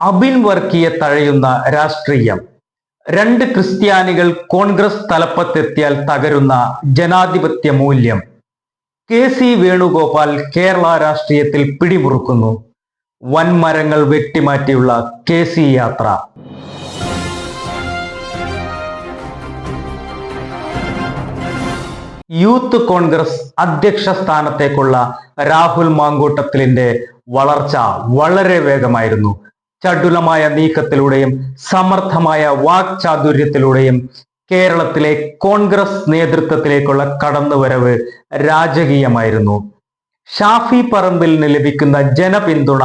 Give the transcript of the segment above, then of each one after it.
അബിൻ വർക്കിയെ തഴയുന്ന രാഷ്ട്രീയം. രണ്ട് ക്രിസ്ത്യാനികൾ കോൺഗ്രസ് തലപ്പത്തെത്തിയാൽ തകരുന്ന ജനാധിപത്യ മൂല്യം. കെ സി വേണുഗോപാൽ കേരള രാഷ്ട്രീയത്തിൽ പിടിമുറുക്കുന്നു. വൻമരങ്ങൾ വെട്ടിമാറ്റിയുള്ള കെ സി യാത്ര. യൂത്ത് കോൺഗ്രസ് അധ്യക്ഷ സ്ഥാനത്തേക്കുള്ള രാഹുൽ മാങ്കൂട്ടത്തിലിന്റെ വളർച്ച വളരെ വേഗമായിരുന്നു. ചടുലമായ നീക്കത്തിലൂടെയും സമർത്ഥമായ വാക്ചാതുര്യത്തിലൂടെയും കേരളത്തിലെ കോൺഗ്രസ് നേതൃത്വത്തിലേക്കുള്ള കടന്നുവരവ് രാജകീയമായിരുന്നു. ഷാഫി പറമ്പിലിന് ലഭിക്കുന്ന ജനപിന്തുണ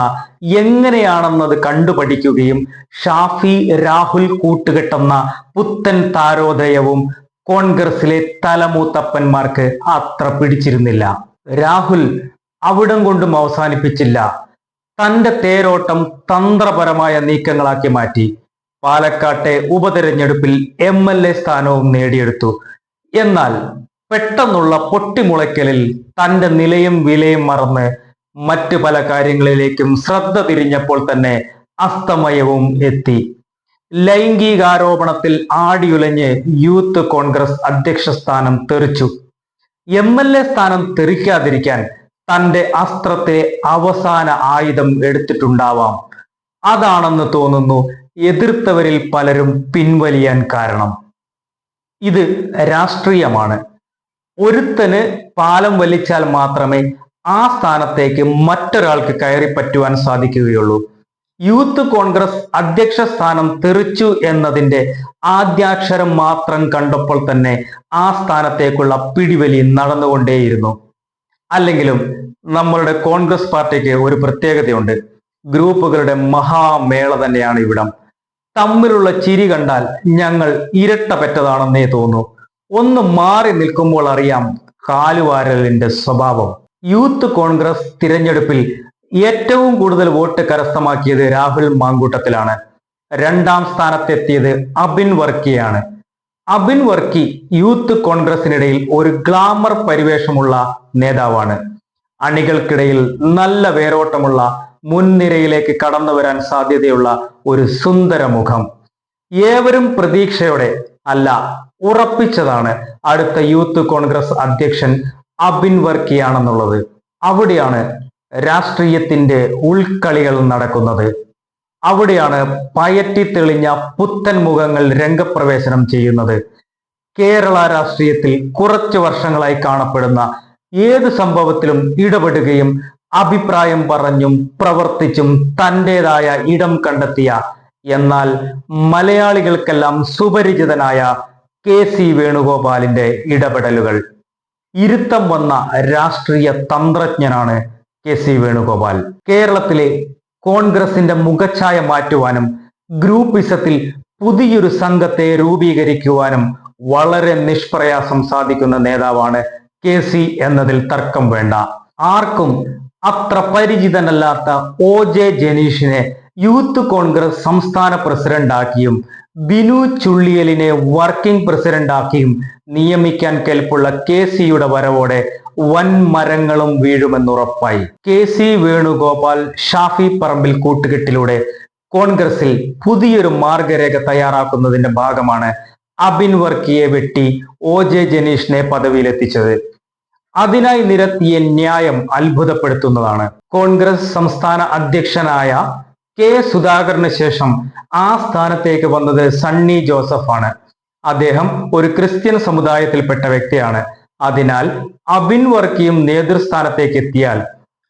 എങ്ങനെയാണെന്നത് കണ്ടുപഠിക്കുകയും ഷാഫി രാഹുൽ കൂട്ടുകെട്ടെന്ന പുത്തൻ താരോദയവും കോൺഗ്രസിലെ തലമൂത്തപ്പന്മാർക്ക് അത്ര പിടിച്ചിരുന്നില്ല. രാഹുൽ അവിടം കൊണ്ടും അവസാനിപ്പിച്ചില്ല. തന്റെ തേരോട്ടം തന്ത്രപരമായ നീക്കങ്ങളാക്കി മാറ്റി. പാലക്കാട്ടെ ഉപതെരഞ്ഞെടുപ്പിൽ എം എൽ എ സ്ഥാനവും നേടിയെടുത്തു. എന്നാൽ പെട്ടെന്നുള്ള പൊട്ടിമുളയ്ക്കലിൽ തന്റെ നിലയും വിലയും മറന്ന് മറ്റു പല കാര്യങ്ങളിലേക്കും ശ്രദ്ധ തിരിഞ്ഞപ്പോൾ തന്നെ അസ്തമയവും എത്തി. ലൈംഗികാരോപണത്തിൽ ആടിയുലഞ്ഞ് യൂത്ത് കോൺഗ്രസ് അധ്യക്ഷ സ്ഥാനം തെറിച്ചു. എം എൽ എ സ്ഥാനം തെറിക്കാതിരിക്കാൻ തന്റെ അസ്ത്രത്തിലെ അവസാന ആയുധം എടുത്തിട്ടുണ്ടാവാം. അതാണെന്ന് തോന്നുന്നു എതിർത്തവരിൽ പലരും പിൻവലിയാൻ കാരണം. ഇത് രാഷ്ട്രീയമാണ്. ഒരുത്തന് പാലം വലിച്ചാൽ മാത്രമേ ആ സ്ഥാനത്തേക്ക് മറ്റൊരാൾക്ക് കയറി പറ്റുവാൻ സാധിക്കുകയുള്ളൂ. യൂത്ത് കോൺഗ്രസ് അധ്യക്ഷ സ്ഥാനം തെറിച്ചു എന്നതിന്റെ ആദ്യാക്ഷരം മാത്രം കണ്ടപ്പോൾ തന്നെ ആ സ്ഥാനത്തേക്കുള്ള പിടിവലി നടന്നുകൊണ്ടേയിരുന്നു. അല്ലെങ്കിലും നമ്മളുടെ കോൺഗ്രസ് പാർട്ടിക്ക് ഒരു പ്രത്യേകതയുണ്ട്. ഗ്രൂപ്പുകളുടെ മഹാമേള തന്നെയാണ് ഇവിടം. തമ്മിലുള്ള ചിരി കണ്ടാൽ ഞങ്ങൾ ഇരട്ട പെറ്റതാണെന്നേ തോന്നൂ. ഒന്ന് മാറി നിൽക്കുമ്പോൾ അറിയാം കാലുവാരലിന്റെ സ്വഭാവം. യൂത്ത് കോൺഗ്രസ് തിരഞ്ഞെടുപ്പിൽ ഏറ്റവും കൂടുതൽ വോട്ട് കരസ്ഥമാക്കിയത് രാഹുൽ മാങ്കൂട്ടത്തിലാണ്. രണ്ടാം സ്ഥാനത്തെത്തിയത് അബിൻ വർക്കിയാണ്. അബിൻ വർക്കി യൂത്ത് കോൺഗ്രസിനിടയിൽ ഒരു ഗ്ലാമർ പരിവേഷമുള്ള നേതാവാണ്. അണികൾക്കിടയിൽ നല്ല വേരോട്ടമുള്ള മുൻനിരയിലേക്ക് കടന്നു വരാൻ സാധ്യതയുള്ള ഒരു സുന്ദര മുഖം. ഏവരും പ്രതീക്ഷയോടെ അല്ല ഉറപ്പിച്ചതാണ് അടുത്ത യൂത്ത് കോൺഗ്രസ് അധ്യക്ഷൻ അബിൻ വർക്കിയാണെന്നുള്ളത്. അവിടെയാണ് രാഷ്ട്രീയത്തിന്റെ ഉൾക്കളികൾ നടക്കുന്നത്. അവിടെയാണ് പയറ്റി തെളിഞ്ഞ പുത്തൻ മുഖങ്ങൾ രംഗപ്രവേശനം ചെയ്യുന്നത്. കേരള രാഷ്ട്രീയത്തിൽ കുറച്ച് വർഷങ്ങളായി കാണപ്പെടുന്ന ഏത് സംഭവത്തിലും ഇടപെടുകയും അഭിപ്രായം പറഞ്ഞും പ്രവർത്തിച്ചും തന്റെതായ ഇടം കണ്ടെത്തിയ എന്നാൽ മലയാളികൾക്കെല്ലാം സുപരിചിതനായ കെ സി വേണുഗോപാലിന്റെ ഇടപെടലുകൾ. ഇരുത്തം വന്ന രാഷ്ട്രീയ തന്ത്രജ്ഞനാണ് കെ സി വേണുഗോപാൽ. കേരളത്തിലെ കോൺഗ്രസിന്റെ മുഖഛായ മാറ്റുവാനും ഗ്രൂപ്പിസത്തിൽ പുതിയൊരു സംഘത്തെ രൂപീകരിക്കുവാനും വളരെ നിഷ്പ്രയാസം സാധിക്കുന്ന നേതാവാണ് കെ സി എന്നതിൽ തർക്കം വേണ്ട. ആർക്കും അത്ര പരിചിതനല്ലാത്ത ഒ ജെ ജനീഷിനെ യൂത്ത് കോൺഗ്രസ് സംസ്ഥാന പ്രസിഡന്റാക്കിയും ബിനു ചുള്ളിയലിനെ വർക്കിംഗ് പ്രസിഡന്റാക്കിയും നിയമിക്കാൻ കെൽപ്പുള്ള കെ സിയുടെ വരവോടെ വൻ മരങ്ങളും വീഴുമെന്നുറപ്പായി. കെ സി വേണുഗോപാൽ ഷാഫി പറമ്പിൽ കൂട്ടുകെട്ടിലൂടെ കോൺഗ്രസിൽ പുതിയൊരു മാർഗരേഖ തയ്യാറാക്കുന്നതിന്റെ ഭാഗമാണ് അബിൻ വർക്കിയെ വെട്ടി ഒ ജെ ജനീഷിനെ പദവിയിലെത്തിച്ചത്. അതിനായി നിരത്തിയ ന്യായം അത്ഭുതപ്പെടുത്തുന്നതാണ്. കോൺഗ്രസ് സംസ്ഥാന അധ്യക്ഷനായ കെ സുധാകരന് ശേഷം ആ സ്ഥാനത്തേക്ക് വന്നത് സണ്ണി ജോസഫാണ്. അദ്ദേഹം ഒരു ക്രിസ്ത്യൻ സമുദായത്തിൽപ്പെട്ട വ്യക്തിയാണ്. അതിനാൽ അബിൻ വർക്കിയും നേതൃസ്ഥാനത്തേക്ക് എത്തിയാൽ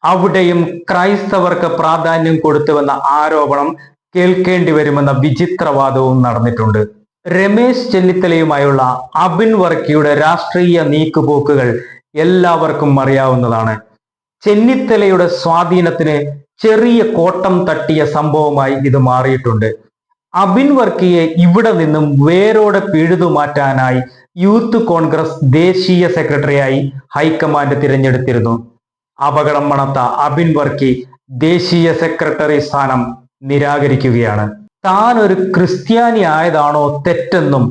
അവിടെയും ക്രൈസ്തവർക്ക് പ്രാധാന്യം കൊടുത്തുവെന്ന ആരോപണം കേൾക്കേണ്ടി വരുമെന്ന വിചിത്രവാദവും നടന്നിട്ടുണ്ട്. രമേശ് ചെന്നിത്തലയുമായുള്ള അബിൻ വർക്കിയുടെ രാഷ്ട്രീയ നീക്കുപോക്കുകൾ എല്ലാവർക്കും അറിയാവുന്നതാണ്. ചെന്നിത്തലയുടെ സ്വാധീനത്തിന് ചെറിയ കോട്ടം തട്ടിയ സംഭവമായി ഇത് മാറിയിട്ടുണ്ട്. അബിൻ വർക്കിയെ ഇവിടെ നിന്നും വേരോടെ പിഴുതു മാറ്റാനായി യൂത്ത് കോൺഗ്രസ് ദേശീയ സെക്രട്ടറിയായി ഹൈക്കമാൻഡ് തിരഞ്ഞെടുത്തിരുന്നു. അപകടം മണത്ത അബിൻ വർക്കി ദേശീയ സെക്രട്ടറി സ്ഥാനം നിരാകരിക്കുകയാണ്. താൻ ഒരു ക്രിസ്ത്യാനി ആയതാണോ തെറ്റെന്നും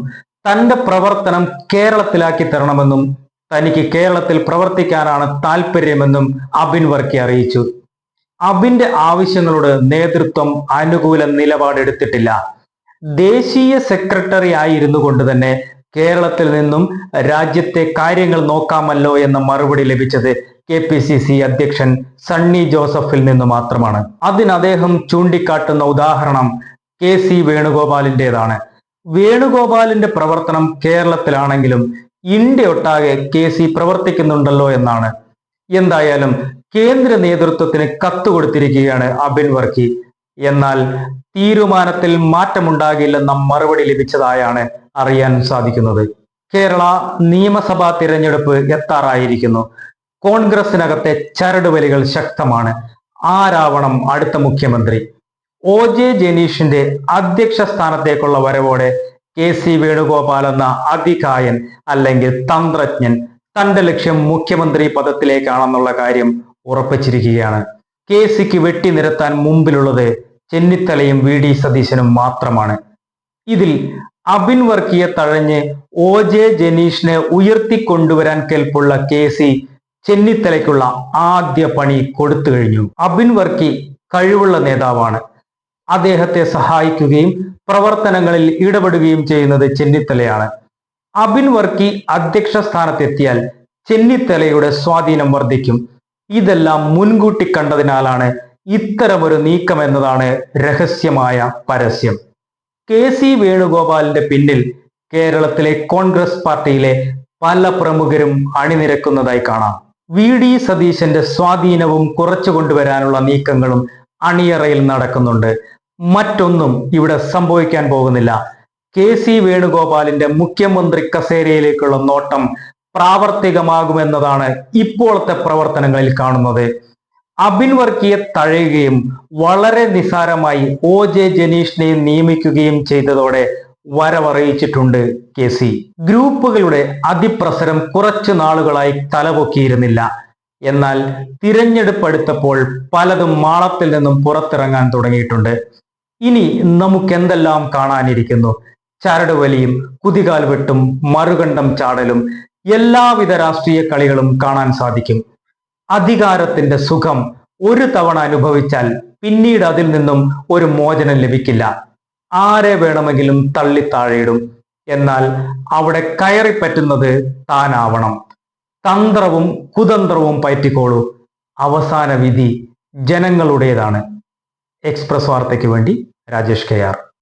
തന്റെ പ്രവർത്തനം കേരളത്തിലാക്കി തരണമെന്നും തനിക്ക് കേരളത്തിൽ പ്രവർത്തിക്കാനാണ് താല്പര്യമെന്നും അബിൻ വർക്കി അറിയിച്ചു. അബിന്റെ ആവശ്യങ്ങളോട് നേതൃത്വം അനുകൂല നിലപാടെടുത്തിട്ടില്ല. ദേശീയ സെക്രട്ടറി ആയിരുന്നു കൊണ്ട് തന്നെ കേരളത്തിൽ നിന്നും രാജ്യത്തെ കാര്യങ്ങൾ നോക്കാമല്ലോ എന്ന മറുപടി ലഭിച്ചത് കെ പി സി സി അധ്യക്ഷൻ സണ്ണി ജോസഫിൽ നിന്ന് മാത്രമാണ്. അതിന് അദ്ദേഹം ചൂണ്ടിക്കാട്ടുന്ന ഉദാഹരണം കെ സി വേണുഗോപാലിന്റെതാണ്. വേണുഗോപാലിന്റെ പ്രവർത്തനം കേരളത്തിലാണെങ്കിലും ഇന്ത്യ ഒട്ടാകെ കെ സി പ്രവർത്തിക്കുന്നുണ്ടല്ലോ എന്നാണ്. എന്തായാലും കേന്ദ്ര നേതൃത്വത്തിന് കത്ത് കൊടുത്തിരിക്കുകയാണ് അബിൻ വർക്കി. എന്നാൽ തീരുമാനത്തിൽ മാറ്റമുണ്ടാകില്ലെന്ന മറുപടി ലഭിച്ചതായാണ് അറിയാൻ സാധിക്കുന്നത്. കേരള നിയമസഭാ തിരഞ്ഞെടുപ്പ് എത്താറായിരിക്കുന്നു. കോൺഗ്രസിനകത്തെ ചരടുവലികൾ ശക്തമാണ്. ആരാവണം അടുത്ത മുഖ്യമന്ത്രി? ഒ ജെ ജനീഷിന്റെ അധ്യക്ഷ സ്ഥാനത്തേക്കുള്ള വരവോടെ കെ സി വേണുഗോപാൽ എന്ന അതികായൻ അല്ലെങ്കിൽ തന്ത്രജ്ഞൻ തന്റെ ലക്ഷ്യം മുഖ്യമന്ത്രി പദത്തിലേക്കാണെന്നുള്ള കാര്യം ഉറപ്പിച്ചിരിക്കുകയാണ്. കെ സിക്ക് വെട്ടി നിരത്താൻ മുമ്പിലുള്ളത് ചെന്നിത്തലയും വി ഡി സതീശനും മാത്രമാണ്. ഇതിൽ അബിൻ വർക്കിയെ തഴഞ്ഞ് ഒ ജെ ജനീഷിനെ ഉയർത്തിക്കൊണ്ടുവരാൻ കേൾപ്പുള്ള കെ സി ചെന്നിത്തലയ്ക്കുള്ള ആദ്യ പണി കൊടുത്തു കഴിഞ്ഞു. അബിൻ വർക്കി കഴിവുള്ള നേതാവാണ്. അദ്ദേഹത്തെ സഹായിക്കുകയും പ്രവർത്തനങ്ങളിൽ ഇടപെടുകയും ചെയ്യുന്നത് ചെന്നിത്തലയാണ്. അബിൻ വർക്കി അധ്യക്ഷ സ്ഥാനത്തെത്തിയാൽ ചെന്നിത്തലയുടെ സ്വാധീനം വർദ്ധിക്കും. ഇതെല്ലാം മുൻകൂട്ടി കണ്ടതിനാലാണ് ഇത്തരമൊരു നീക്കം എന്നതാണ് രഹസ്യമായ പരസ്യം. കെ സി വേണുഗോപാലിന്റെ പിന്നിൽ കേരളത്തിലെ കോൺഗ്രസ് പാർട്ടിയിലെ പല പ്രമുഖരും അണിനിരക്കുന്നതായി കാണാം. വി ഡി സതീശന്റെ സ്വാധീനവും കുറച്ചു കൊണ്ടുവരാനുള്ള നീക്കങ്ങളും അണിയറയിൽ നടക്കുന്നുണ്ട്. മറ്റൊന്നും ഇവിടെ സംഭവിക്കാൻ പോകുന്നില്ല. കെ സി വേണുഗോപാലിന്റെ മുഖ്യമന്ത്രി കസേരയിലേക്കുള്ള നോട്ടം പ്രാവർത്തികമാകുമെന്നതാണ് ഇപ്പോഴത്തെ പ്രവർത്തനങ്ങളിൽ കാണുന്നത്. അബിൻ വർക്കിയെ തഴയുകയും വളരെ നിസാരമായി ഒ ജെ ജനീഷിനെ നിയമിക്കുകയും ചെയ്തതോടെ വരവറിയിച്ചിട്ടുണ്ട് കെ സി. ഗ്രൂപ്പുകളുടെ അതിപ്രസരം കുറച്ചു നാളുകളായി തലപൊക്കിയിരുന്നില്ല. എന്നാൽ തിരഞ്ഞെടുപ്പ് അടുത്തപ്പോൾ പലതും മാളത്തിൽ നിന്നും പുറത്തിറങ്ങാൻ തുടങ്ങിയിട്ടുണ്ട്. ഇനി നമുക്കെന്തെല്ലാം കാണാനിരിക്കുന്നു? ചരടുവലിയും കുതികാൽ വെട്ടും മറുകണ്ഠം ചാടലും എല്ലാവിധ രാഷ്ട്രീയ കളികളും കാണാൻ സാധിക്കും. അധികാരത്തിന്റെ സുഖം ഒരു തവണ അനുഭവിച്ചാൽ പിന്നീട് അതിൽ നിന്നും ഒരു മോചനം ലഭിക്കില്ല. ആരെ വേണമെങ്കിലും തള്ളിത്താഴയിടും എന്നാൽ അവിടെ കയറി പറ്റുന്നത് താനാവണം. തന്ത്രവും കുതന്ത്രവും പയറ്റിക്കോളൂ. അവസാന വിധി ജനങ്ങളുടേതാണ്. എക്സ്പ്രസ് വാർത്തയ്ക്ക് വേണ്ടി രാജേഷ് കെ ആർ.